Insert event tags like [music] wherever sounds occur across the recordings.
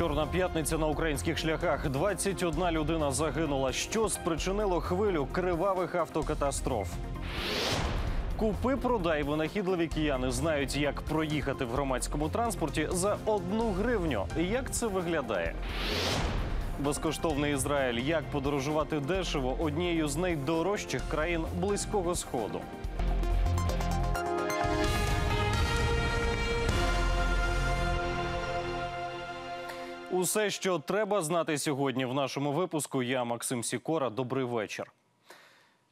Чорна п'ятниця на українських шляхах. 21 людина загинула. Що спричинило хвилю кривавих автокатастроф? Купи продай винахідливі кияни знають, як проїхати в громадському транспорті за одну гривню. Як це виглядає? Безкоштовний Ізраїль. Як подорожувати дешево однією з найдорожчих країн Близького Сходу. Усе, що треба знати сьогодні в нашому випуску. Я Максим Сікора. Добрий вечір.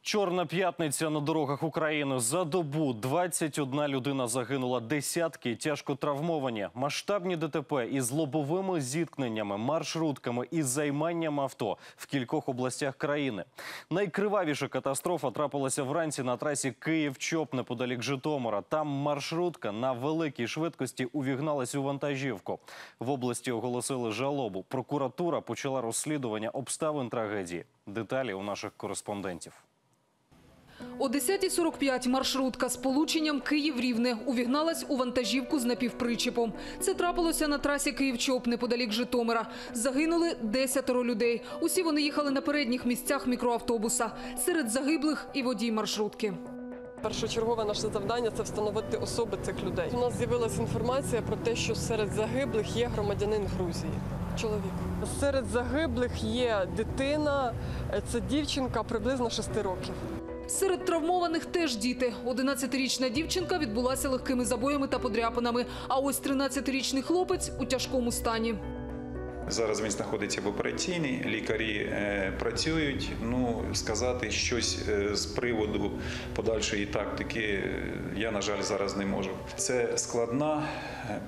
Чорна п'ятниця на дорогах України. За добу 21 людина загинула, десятки тяжко травмовані. Масштабні ДТП із лобовими зіткненнями, маршрутками і займанням авто в кількох областях країни. Найкривавіша катастрофа трапилася вранці на трасі Київ-Чоп неподалік Житомира. Там маршрутка на великій швидкості увігналась у вантажівку. В області оголосили жалобу. Прокуратура почала розслідування обставин трагедії. Деталі у наших кореспондентів. О 10.45 маршрутка з полученням Київ-Рівне увігналась у вантажівку з напівпричепом. Це трапилося на трасі Київ-Чоп неподалік Житомира. Загинули десятеро людей. Усі вони їхали на передніх місцях мікроавтобуса. Серед загиблих і водій маршрутки. Першочергове наше завдання це встановити особи цих людей. У нас з'явилася інформація про те, що серед загиблих є громадянин Грузії. Чоловік серед загиблих є дитина, це дівчинка приблизно 6 років. Серед травмованих теж діти. 11-річна дівчинка відбулася легкими забоями та подряпинами. А ось 13-річний хлопець у тяжкому стані. Зараз він знаходиться в операційній, лікарі е, працюють. Ну сказати щось е, з приводу подальшої тактики е, я, на жаль, зараз не можу. Це складна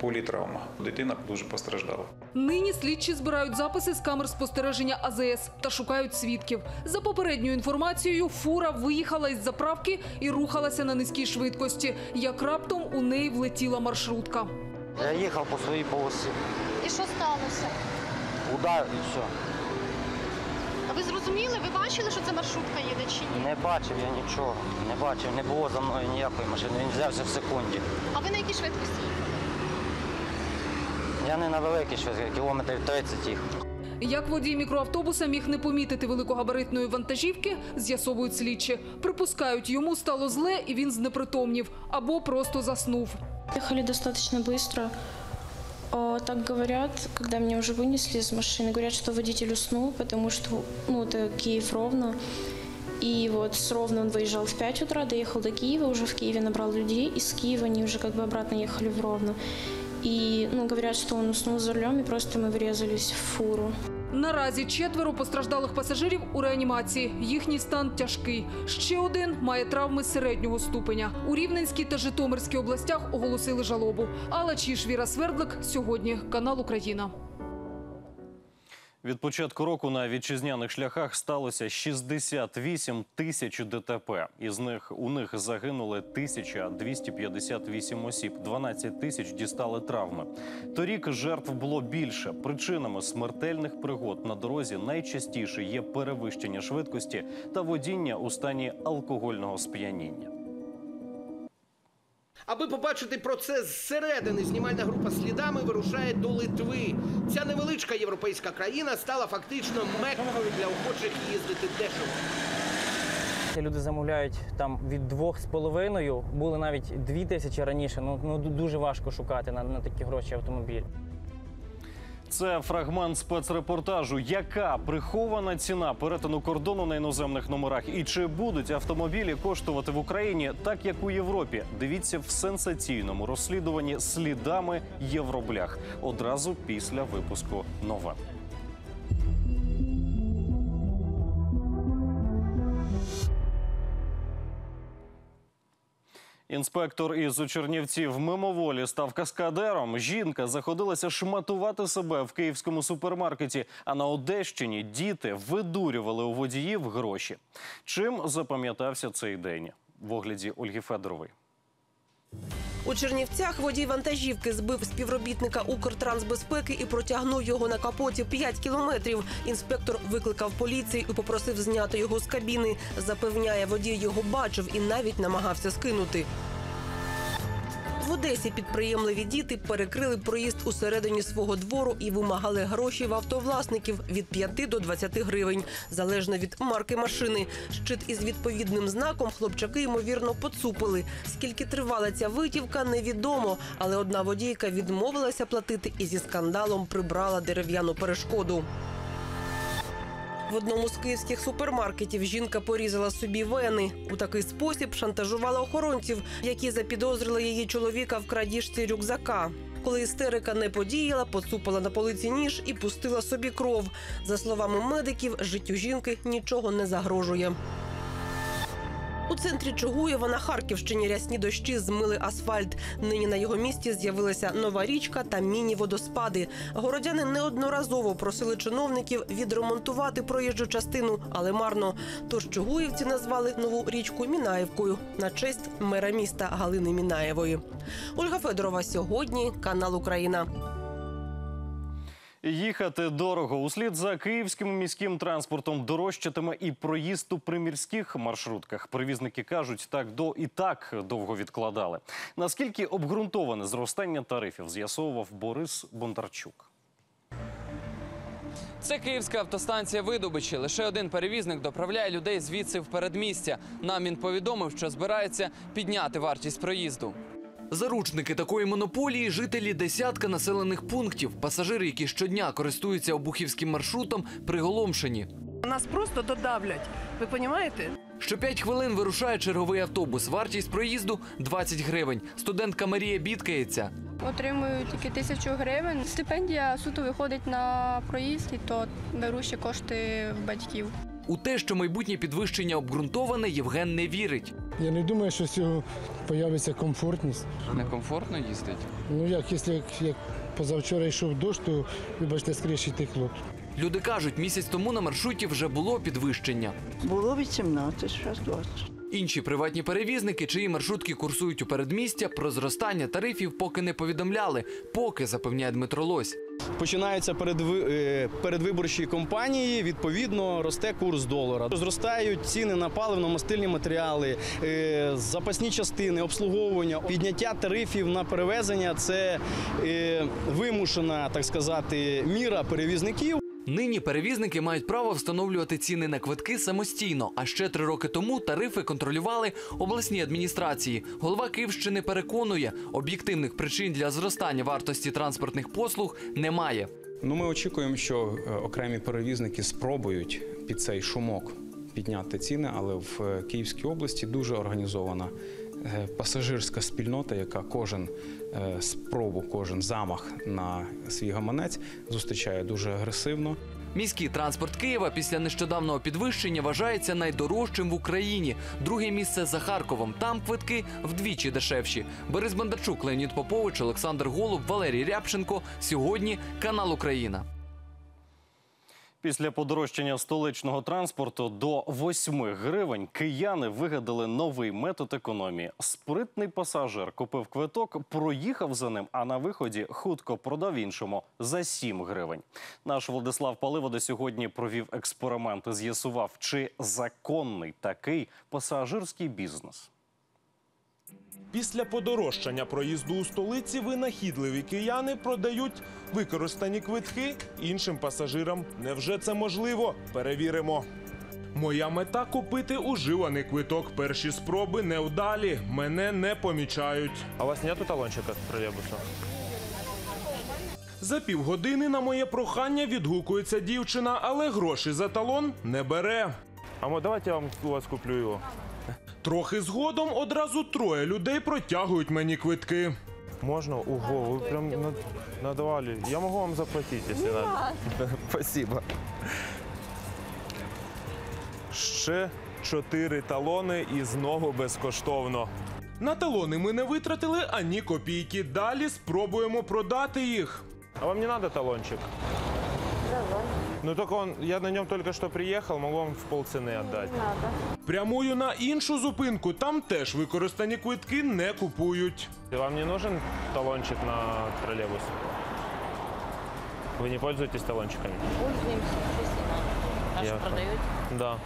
політравма. Дитина дуже постраждала. Нині слідчі збирають записи з камер спостереження АЗС та шукають свідків. За попередньою інформацією, фура виїхала із заправки і рухалася на низькій швидкості. Як раптом у неї влетіла маршрутка. Я їхав по своїй полосі. І що сталося? Удар і все. А ви зрозуміли? Ви бачили, що це маршрутка їде чи ні? Не бачив я нічого. Не бачив, не було за мною ніякої машини. Він взявся в секунді. А ви на якій швидкості їхали? Я не на великій швидкості, кілометрів 30 їхав. Як водій мікроавтобуса міг не помітити великогабаритної вантажівки, з'ясовують слідчі. Припускають, йому стало зле і він знепритомнів або просто заснув. Ехали достаточно быстро. А, Так говорят, когда меня уже вынесли из машины, говорят, что водитель уснул, потому что ну, это Киев ровно. И вот с Ровно он выезжал в 5 утра, доехал до Киева, уже в Киеве набрал людей, из Киева они уже как бы обратно ехали в Ровно. И ну, говорят, что он уснул за рулем, и просто мы врезались в фуру. Наразі четверо постраждалих пасажирів у реанімації. Їхній стан тяжкий. Ще один має травми середнього ступеня. У Рівненській та Житомирській областях оголосили жалобу. Алла Чіш, Віра Свердлик. Сьогодні канал Україна. Від початку року на вітчизняних шляхах сталося 68 тисяч ДТП. Із них у них загинули 1258 осіб, 12 тисяч дістали травми. Торік жертв було більше. Причинами смертельних пригод на дорозі найчастіше є перевищення швидкості та водіння у стані алкогольного сп'яніння. Аби побачити процес зсередини, знімальна група слідами вирушає до Литви. Ця невеличка європейська країна стала фактично меккою для охочих їздити дешево. Люди замовляють там від двох з половиною, були навіть дві тисячі раніше. Ну, ну дуже важко шукати на, на такі гроші автомобіль. Це фрагмент спецрепортажу. Яка прихована ціна перетину кордону на іноземних номерах? І чи будуть автомобілі коштувати в Україні так, як у Європі? Дивіться в сенсаційному розслідуванні слідами євроблях одразу після випуску новин. Інспектор із Чернівців мимоволі став каскадером. Жінка заходилася шматувати себе в київському супермаркеті. А на Одещині діти видурювали у водіїв гроші. Чим запам'ятався цей день? В огляді Ольги Федорової. У Чернівцях водій вантажівки збив співробітника Укртрансбезпеки і протягнув його на капоті 5 кілометрів. Інспектор викликав поліцію і попросив зняти його з кабіни. Запевняє, водій його бачив і навіть намагався скинути. В Одесі підприємливі діти перекрили проїзд усередині свого двору і вимагали гроші в автовласників від 5 до 20 гривень, залежно від марки машини. Щит із відповідним знаком хлопчаки ймовірно поцупили. Скільки тривала ця витівка, невідомо. Але одна водійка відмовилася платити і зі скандалом прибрала дерев'яну перешкоду. В одному з київських супермаркетів жінка порізала собі вени. У такий спосіб шантажувала охоронців, які запідозрили її чоловіка в крадіжці рюкзака. Коли істерика не подіяла, поцупила на полиці ніж і пустила собі кров. За словами медиків, життю жінки нічого не загрожує. У центрі Чугуєва на Харківщині рясні дощі змили асфальт. Нині на його місці з'явилася нова річка та міні-водоспади. Городяни неодноразово просили чиновників відремонтувати проїжджу частину, але марно. Тож чугуївці назвали нову річку Мінаєвкою на честь мера міста Галини Мінаєвої. Ольга Федорова сьогодні канал Україна. Їхати дорого. Услід за київським міським транспортом дорожчатиме і проїзд у примірських маршрутках. Перевізники кажуть, так до і так довго відкладали. Наскільки обґрунтоване зростання тарифів, з'ясовував Борис Бондарчук. Це київська автостанція Видобичі. Лише один перевізник доправляє людей звідси в передмістя. Нам він повідомив, що збирається підняти вартість проїзду. Заручники такої монополії жителі десятка населених пунктів. Пасажири, які щодня користуються обухівським маршрутом, приголомшені. Нас просто додавлять. Ви розумієте? Що 5 хвилин вирушає черговий автобус. Вартість проїзду 20 гривень. Студентка Марія бідкається. Отримую тільки тисячу гривень. Стипендія суто виходить на проїзд, і то беру ще кошти в батьків. У те, що майбутнє підвищення обґрунтоване, Євген не вірить. Я не думаю, що з цього появиться комфортність. Некомфортно їздить. Ну як, якщо як, як позавчора йшов дощ, то вибачте, скріші текло. Люди кажуть, місяць тому на маршруті вже було підвищення. Було 18, зараз 20. Інші приватні перевізники, чиї маршрутки курсують у передмістя, про зростання тарифів поки не повідомляли. Поки запевняє Дмитро Лось. Починаються е, передвиборчі кампанії, відповідно росте курс долара. Зростають ціни на паливно-мастильні матеріали, е, запасні частини, обслуговування, підняття тарифів на перевезення це е, вимушена, так сказати, міра перевізників. Нині перевізники мають право встановлювати ціни на квитки самостійно. А ще три роки тому тарифи контролювали обласні адміністрації. Голова Київщини переконує, об'єктивних причин для зростання вартості транспортних послуг немає. Ну, ми очікуємо, що е, окремі перевізники спробують під цей шумок підняти ціни, але в е, Київській області дуже організована е, пасажирська спільнота, яка кожен спробу, кожен замах на свій гаманець зустрічає дуже агресивно. Міський транспорт Києва після нещодавнього підвищення вважається найдорожчим в Україні. Друге місце за Харковом. Там квитки вдвічі дешевші. Борис Бондарчук, Леонід Попович, Олександр Голуб, Валерій Рябченко. Сьогодні канал Україна. Після подорожчання столичного транспорту до 8 гривень кияни вигадали новий метод економії. Спритний пасажир купив квиток, проїхав за ним, а на виході хутко продав іншому за 7 гривень. Наш Владислав Паливода сьогодні провів експеримент і з'ясував, чи законний такий пасажирський бізнес. Після подорожчання проїзду у столиці винахідливі кияни продають використані квитки іншим пасажирам. Невже це можливо? Перевіримо. Моя мета купити уживаний квиток. Перші спроби невдалі. Мене не помічають. А у вас нету талончика з тролейбуса? За півгодини на моє прохання відгукується дівчина, але гроші за талон не бере. А давайте я вам у вас куплю його. Трохи згодом одразу троє людей протягують мені квитки. Можна? Ого, ви прям надавали. Я можу вам заплатити, якщо надо. [laughs] Спасибо. Ще чотири талони і знову безкоштовно. На талони ми не витратили ані копійки. Далі спробуємо продати їх. А вам не треба талончик? Ну только он, я на нем только что приехал, могу вам в полцены отдать. Прямую на іншу зупинку. Там теж використані квитки не купують. Вам не нужен талончик на троллейбус? Вы не пользуетесь талончиками? Пользуемся, естественно. Наши Ясно. продают. Да.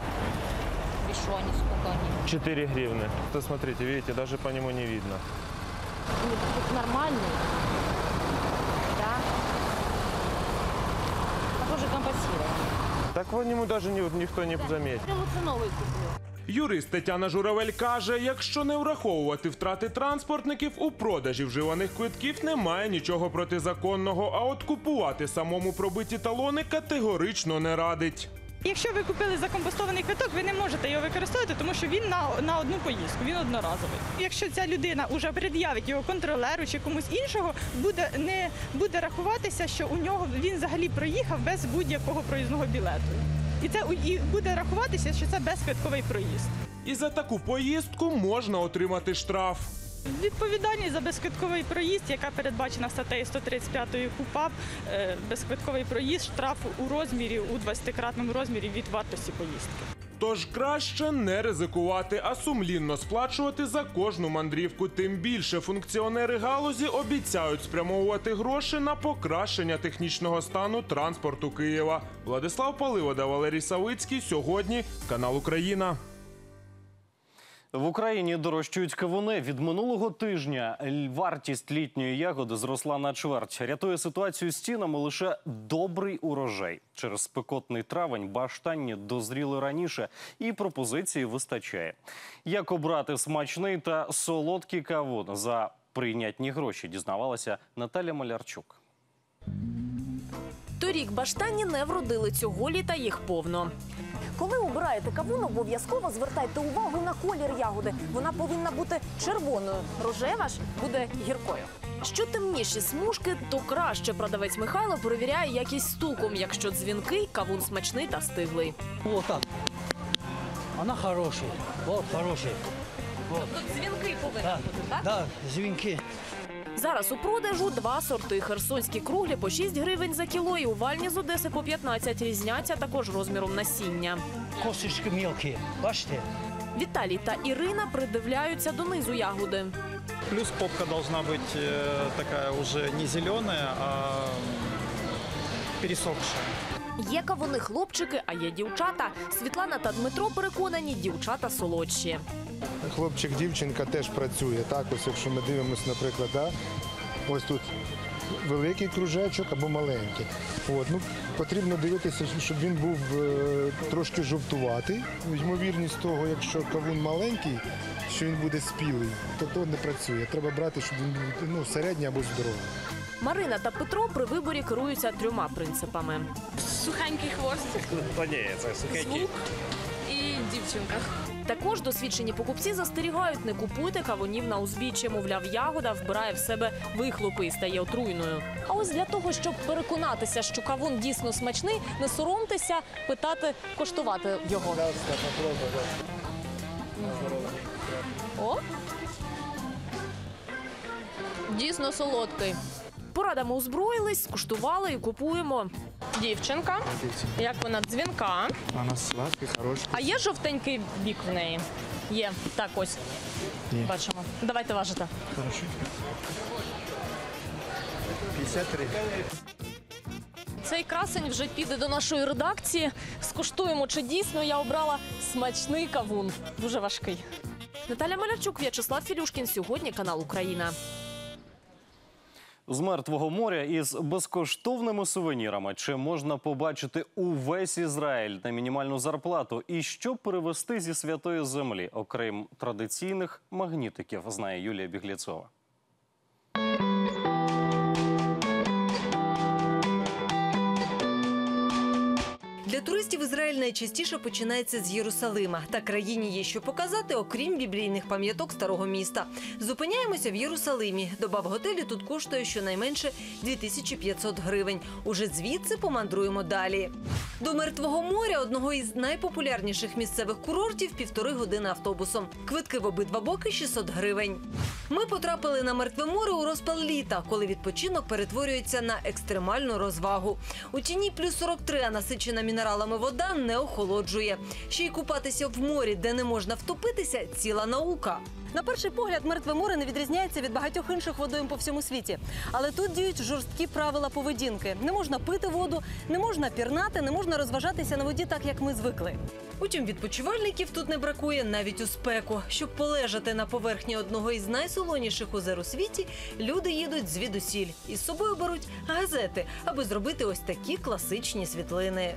И что они, сколько они? 4 гривны. То смотрите, видите, даже по нему не видно. не- нормальный, Похоже, компенсирован. Так вон йому даже ні, ніхто не заметит. Я лучше новый куплю. Юрист Тетяна Журавель каже, якщо не враховувати втрати транспортників, у продажі вживаних квитків немає нічого протизаконного. А от купувати самому пробиті талони категорично не радить. Якщо ви купили закомпостований квиток, ви не можете його використовувати, тому що він на, на одну поїздку, він одноразовий. Якщо ця людина вже пред'явить його контролеру чи комусь іншого, буде не буде рахуватися, що у нього він взагалі проїхав без будь-якого проїзного білету. І це і буде рахуватися, що це безквитковий проїзд. І за таку поїздку можна отримати штраф. Відповідальність за безквитковий проїзд, яка передбачена статтею 135 КУПАП, е, безквитковий проїзд, штраф у розмірі у 20-кратному розмірі від вартості поїздки. Тож краще не ризикувати, а сумлінно сплачувати за кожну мандрівку. Тим більше функціонери галузі обіцяють спрямовувати гроші на покращення технічного стану транспорту Києва. Владислав Паливода, Валерій Савицький. Сьогодні канал Україна. В Україні дорожчують кавуни. Від минулого тижня вартість літньої ягоди зросла на чверть. Рятує ситуацію з цінами лише добрий урожай. Через спекотний травень баштанні дозріли раніше, і пропозиції вистачає. Як обрати смачний та солодкий кавун за прийнятні гроші, дізнавалася Наталя Малярчук. Торік баштані не вродили цього літа їх повно. Коли обираєте кавун, обов'язково звертайте увагу на колір ягоди. Вона повинна бути червоною. Рожева ж буде гіркою. Що темніші смужки, то краще продавець Михайло перевіряє якість стуком. Якщо дзвінкий, кавун смачний та стиглий. Вот так. Она хорошая. Вот хорошая. Вот. Тут дзвінки повинні бути, так? да, звінки. Зараз у продажу два сорти. Херсонські круглі по 6 гривень за кіло і увальні з Одеси по 15. Різняться також розміром насіння. Косточки мілкі, Бачите? Віталій та Ірина придивляються донизу ягоди. Плюс попка должна быть э, такая уже не зеленая, а пересохшая. Є кавуни хлопчики, а є дівчата. Світлана та Дмитро переконані, дівчата солодші. Хлопчик, дівчинка теж працює. Так, ось якщо ми дивимося, наприклад, да? ось тут великий кружечок або маленький. От, ну, потрібно дивитися, щоб він був е, трошки жовтуватий. Ймовірність того, якщо кавун маленький, що він буде спілий, то то не працює. Треба брати, щоб він був ну, середній або здоровий. Марина та Петро при виборі керуються трьома принципами. Сухенький хвостик, Та ні, це сухенький. звук і дівчинка. Також досвідчені покупці застерігають, не купуйте кавунів на узбіччі. Мовляв, ягода вбирає в себе вихлопи і стає отруйною. А ось для того, щоб переконатися, що кавун дійсно смачний, не соромтеся питати, коштувати його. О! Дійсно солодкий. Порадами озброїлись, скуштували і купуємо. Дівчинка. Як вона дзвінка. Вона сладкий, хороший. А є жовтенький бік в неї? Є так ось. Ні. Бачимо. Давайте важите. Хорошо. 53. Цей красень вже піде до нашої редакції. Скуштуємо, чи дійсно я обрала смачний кавун. Дуже важкий. Наталя Малярчук, В'ячеслав Філюшкін. Сьогодні канал Україна. З мертвого моря із безкоштовними сувенірами чи можна побачити увесь Ізраїль на мінімальну зарплату? І що перевести зі святої землі, окрім традиційних магнітиків, знає Юлія Бігліцова. Для туристів Ізраїль найчастіше починається з Єрусалима. Та країні є що показати, окрім біблійних пам'яток старого міста. Зупиняємося в Єрусалимі. Доба в готелі тут коштує щонайменше 2500 гривень. Уже звідси помандруємо далі. До Мертвого моря, одного із найпопулярніших місцевих курортів, півтори години автобусом. Квитки в обидва боки 600 гривень. Ми потрапили на мертве море у розпал літа, коли відпочинок перетворюється на екстремальну розвагу. У тіні плюс 43, а насичена мінералами вода не охолоджує. Ще й купатися в морі, де не можна втопитися, ціла наука. На перший погляд, мертве море не відрізняється від багатьох інших водойм по всьому світі. Але тут діють жорсткі правила поведінки. Не можна пити воду, не можна пірнати, не можна розважатися на воді так, як ми звикли. Утім, відпочивальників тут не бракує навіть у спеку. Щоб полежати на поверхні одного із найсолоніших озер у світі, люди їдуть звідусіль і з собою беруть газети, аби зробити ось такі класичні світлини.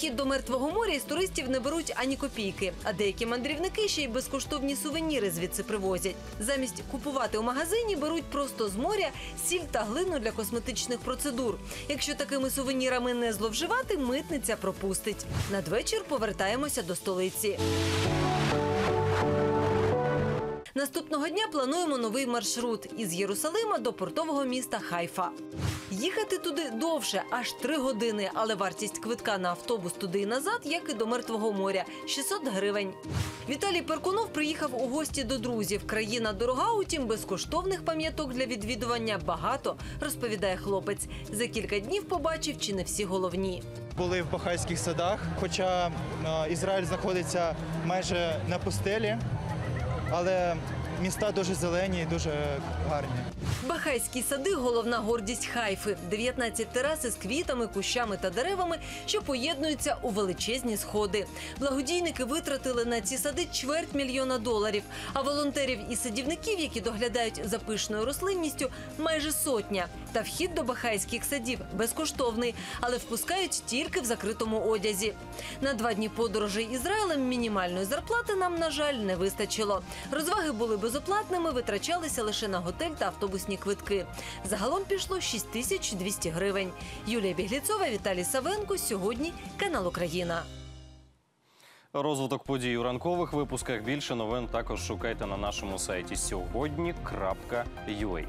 Прохід до мертвого моря із туристів не беруть ані копійки, а деякі мандрівники ще й безкоштовні сувеніри звідси привозять. Замість купувати у магазині беруть просто з моря сіль та глину для косметичних процедур. Якщо такими сувенірами не зловживати, митниця пропустить. Надвечір повертаємося до столиці. Наступного дня плануємо новий маршрут із Єрусалима до портового міста Хайфа. Їхати туди довше, аж три години, але вартість квитка на автобус туди і назад, як і до мертвого моря 600 гривень. Віталій Перкунов приїхав у гості до друзів. Країна дорога, утім, безкоштовних пам'яток для відвідування багато, розповідає хлопець. За кілька днів побачив, чи не всі головні. Були в Бахайських садах, хоча е, Ізраїль знаходиться майже на пустелі, але міста дуже зелені і дуже гарні. Бахайські сади головна гордість Хайфи. 19 терас із квітами, кущами та деревами, що поєднуються у величезні сходи. Благодійники витратили на ці сади чверть мільйона доларів. А волонтерів і садівників, які доглядають за пишною рослинністю, майже сотня. Та вхід до бахайських садів безкоштовний, але впускають тільки в закритому одязі. На два дні подорожей Ізраїлем мінімальної зарплати нам, на жаль, не вистачило. Розваги були безоплатними, витрачалися лише на готель та автобусні квитки. Загалом пішло 6200 гривень. Юлія Бігліцова, Віталій Савенко. Сьогодні канал Україна. Розвиток подій у ранкових випусках. Більше новин також шукайте на нашому сайті сьогодні.ua.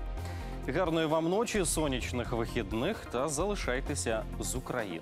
Гарної вам ночі, сонячних вихідних та залишайтеся з Україною.